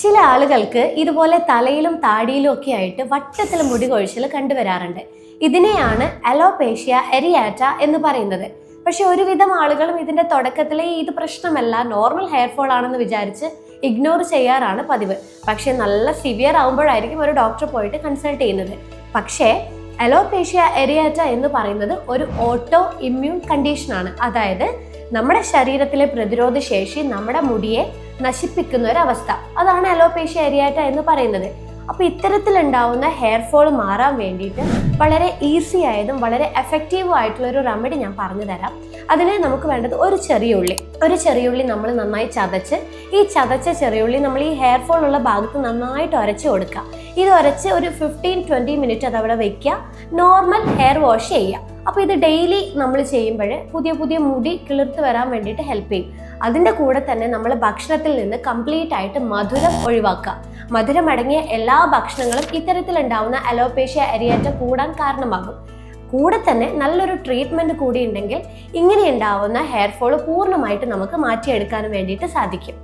ചില ആളുകൾക്ക് ഇതുപോലെ തലയിലും താടിയിലും ഒക്കെ ആയിട്ട് വട്ടത്തിൽ മുടി കൊഴിച്ചിൽ കണ്ടുവരാറുണ്ട്. ഇതിനെയാണ് അലോപേഷ്യ എരിയാറ്റ എന്ന് പറയുന്നത്. പക്ഷെ ഒരുവിധം ആളുകളും ഇതിന്റെ തുടക്കത്തിലെ ഇത് പ്രശ്നമല്ല നോർമൽ ഹെയർ ഫോൾ ആണെന്ന് വിചാരിച്ച് ഇഗ്നോർ ചെയ്യാറാണ് പതിവ്. പക്ഷെ നല്ല സിവിയർ ആകുമ്പോഴായിരിക്കും ഒരു ഡോക്ടർ പോയിട്ട് കൺസൾട്ട് ചെയ്യുന്നത്. പക്ഷേ അലോപേഷ്യ എരിയാറ്റ എന്ന് പറയുന്നത് ഒരു ഓട്ടോ ഇമ്മ്യൂൺ കണ്ടീഷനാണ്. അതായത് നമ്മുടെ ശരീരത്തിലെ പ്രതിരോധ ശേഷി നമ്മുടെ മുടിയെ നശിപ്പിക്കുന്ന ഒരു അവസ്ഥ അതാണ് അലോപേഷ്യ എരിയാറ്റ എന്ന് പറയുന്നത്. അപ്പോൾ ഇത്തരത്തിലുണ്ടാവുന്ന ഹെയർ ഫോൾ മാറാൻ വേണ്ടിയിട്ട് വളരെ ഈസി ആയതും വളരെ എഫക്റ്റീവും ആയിട്ടുള്ള ഒരു റെമഡി ഞാൻ പറഞ്ഞു തരാം. അതിന് നമുക്ക് വേണ്ടത് ഒരു ചെറിയ ഉള്ളി. ഒരു ചെറിയ ഉള്ളി നമ്മൾ നന്നായി ചതച്ച് ഈ ചതച്ച ചെറിയ ഉള്ളി നമ്മൾ ഈ ഹെയർ ഫോൾ ഉള്ള ഭാഗത്ത് നന്നായിട്ട് ഉരച്ച് കൊടുക്കുക. ഇത് ഉരച്ച് ഒരു ഫിഫ്റ്റീൻ ട്വന്റി മിനിറ്റ് അത് അവിടെ വെക്കുക. നോർമൽ ഹെയർ വാഷ് ചെയ്യുക. അപ്പോൾ ഇത് ഡെയിലി നമ്മൾ ചെയ്യുമ്പോൾ പുതിയ പുതിയ മുടി കിളിർത്ത് വരാൻ വേണ്ടിയിട്ട് ഹെൽപ്പ് ചെയ്യും. അതിന്റെ കൂടെ തന്നെ നമ്മൾ ഭക്ഷണത്തിൽ നിന്ന് കംപ്ലീറ്റ് ആയിട്ട് മധുരം ഒഴിവാക്കുക. മധുരം അടങ്ങിയ എല്ലാ ഭക്ഷണങ്ങളും ഇത്തരത്തിലുണ്ടാവുന്ന അലോപേഷ്യ എരിയാറ്റ കൂടാൻ കാരണമാകും. കൂടെ തന്നെ നല്ലൊരു ട്രീറ്റ്മെന്റ് കൂടി ഉണ്ടെങ്കിൽ ഇങ്ങനെ ഹെയർ പൂർണമായിട്ട് നമുക്ക് മാറ്റിയെടുക്കാനും വേണ്ടിയിട്ട് സാധിക്കും.